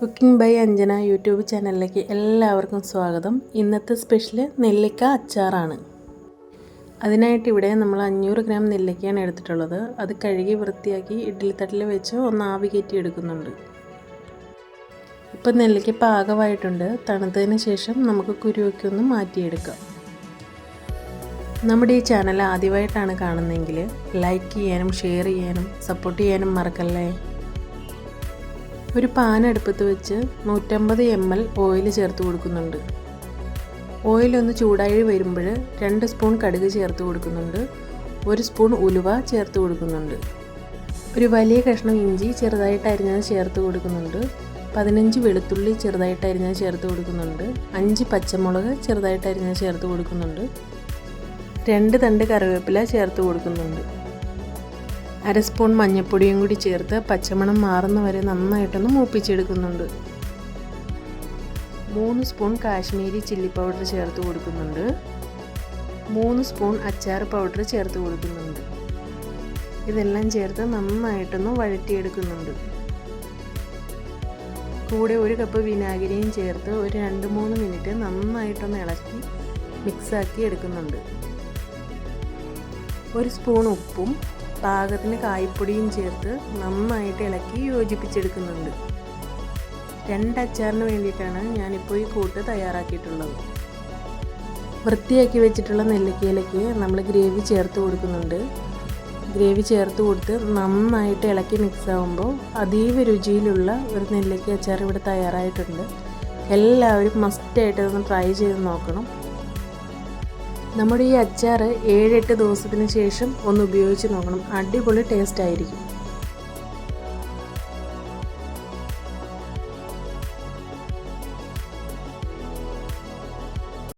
Cooking by Anjana YouTube ചാനലിലേക്ക് എല്ലാവർക്കും സ്വാഗതം. ഇന്നത്തെ സ്പെഷ്യൽ നെല്ലിക്ക അച്ചാറാണ്. അതിനായിട്ട് ഇവിടെ നമ്മൾ അഞ്ഞൂറ് ഗ്രാം നെല്ലിക്കയാണ് എടുത്തിട്ടുള്ളത്. അത് കഴുകി വൃത്തിയാക്കി ഇഡ്ഡലി തട്ടിൽ വെച്ച് ഒന്ന് ആവി കയറ്റി എടുക്കുന്നുണ്ട്. ഇപ്പം നെല്ലിക്ക പാകമായിട്ടുണ്ട്. തണുത്തതിന് ശേഷം നമുക്ക് കുരുവൊക്കെ ഒന്ന് മാറ്റിയെടുക്കാം. നമ്മുടെ ഈ ചാനൽ ആദ്യമായിട്ടാണ് കാണുന്നതെങ്കിൽ ലൈക്ക് ചെയ്യാനും ഷെയർ ചെയ്യാനും സപ്പോർട്ട് ചെയ്യാനും മറക്കല്ലേ? ഒരു പാൻ അടുപ്പത്ത് വെച്ച് നൂറ്റമ്പത് എം എൽ ഓയിൽ ചേർത്ത് കൊടുക്കുന്നുണ്ട്. ഓയിലൊന്ന് ചൂടായി വരുമ്പോൾ രണ്ട് സ്പൂൺ കടുക് ചേർത്ത് കൊടുക്കുന്നുണ്ട്. ഒരു സ്പൂൺ ഉലുവ ചേർത്ത് കൊടുക്കുന്നുണ്ട്. ഒരു വലിയ കഷ്ണം ഇഞ്ചി ചെറുതായിട്ട് അരിഞ്ഞത് ചേർത്ത് കൊടുക്കുന്നുണ്ട്. പതിനഞ്ച് വെളുത്തുള്ളി ചെറുതായിട്ട് അരിഞ്ഞത് ചേർത്ത് കൊടുക്കുന്നുണ്ട്. അഞ്ച് പച്ചമുളക് ചെറുതായിട്ട് അരിഞ്ഞത് ചേർത്ത് കൊടുക്കുന്നുണ്ട്. രണ്ട് തണ്ട് കറിവേപ്പില ചേർത്ത് കൊടുക്കുന്നുണ്ട്. അര സ്പൂൺ മഞ്ഞൾപ്പൊടിയും കൂടി ചേർത്ത് പച്ചമണം മാറുന്ന വരെ നന്നായിട്ടൊന്ന് മൂപ്പിച്ചെടുക്കുന്നുണ്ട്. മൂന്ന് സ്പൂൺ കാശ്മീരി ചില്ലി പൗഡർ ചേർത്ത് കൊടുക്കുന്നുണ്ട്. മൂന്ന് സ്പൂൺ അച്ചാർ പൗഡർ ചേർത്ത് കൊടുക്കുന്നുണ്ട്. ഇതെല്ലാം ചേർത്ത് നന്നായിട്ടൊന്ന് വഴറ്റിയെടുക്കുന്നുണ്ട്. കൂടെ ഒരു കപ്പ് വിനാഗിരിയും ചേർത്ത് ഒരു രണ്ട് മൂന്ന് മിനിറ്റ് നന്നായിട്ടൊന്ന് ഇളക്കി മിക്സാക്കി എടുക്കുന്നുണ്ട്. ഒരു സ്പൂൺ ഉപ്പും പാകത്തിന് കായ്പ്പൊടിയും ചേർത്ത് നന്നായിട്ട് ഇളക്കി യോജിപ്പിച്ചെടുക്കുന്നുണ്ട്. രണ്ട് അച്ചാറിന് വേണ്ടിയിട്ടാണ് ഞാനിപ്പോൾ ഈ കൂട്ട് തയ്യാറാക്കിയിട്ടുള്ളത്. വൃത്തിയാക്കി വെച്ചിട്ടുള്ള നെല്ലിക്കയിലേക്ക് നമ്മൾ ഗ്രേവി ചേർത്ത് കൊടുക്കുന്നുണ്ട്. ഗ്രേവി ചേർത്ത് കൊടുത്ത് നന്നായിട്ട് ഇളക്കി മിക്സ് ആകുമ്പോൾ അതീവ രുചിയിലുള്ള ഒരു നെല്ലിക്ക അച്ചാർ ഇവിടെ തയ്യാറായിട്ടുണ്ട്. എല്ലാവരും മസ്റ്റായിട്ട് ഒന്ന് ട്രൈ ചെയ്ത് നോക്കണം. നമ്മുടെ ഈ അച്ചാർ ഏഴെട്ട് ദിവസത്തിന് ശേഷം ഒന്ന് ഉപയോഗിച്ച് നോക്കണം. അടിപൊളി ടേസ്റ്റ് ആയിരിക്കും.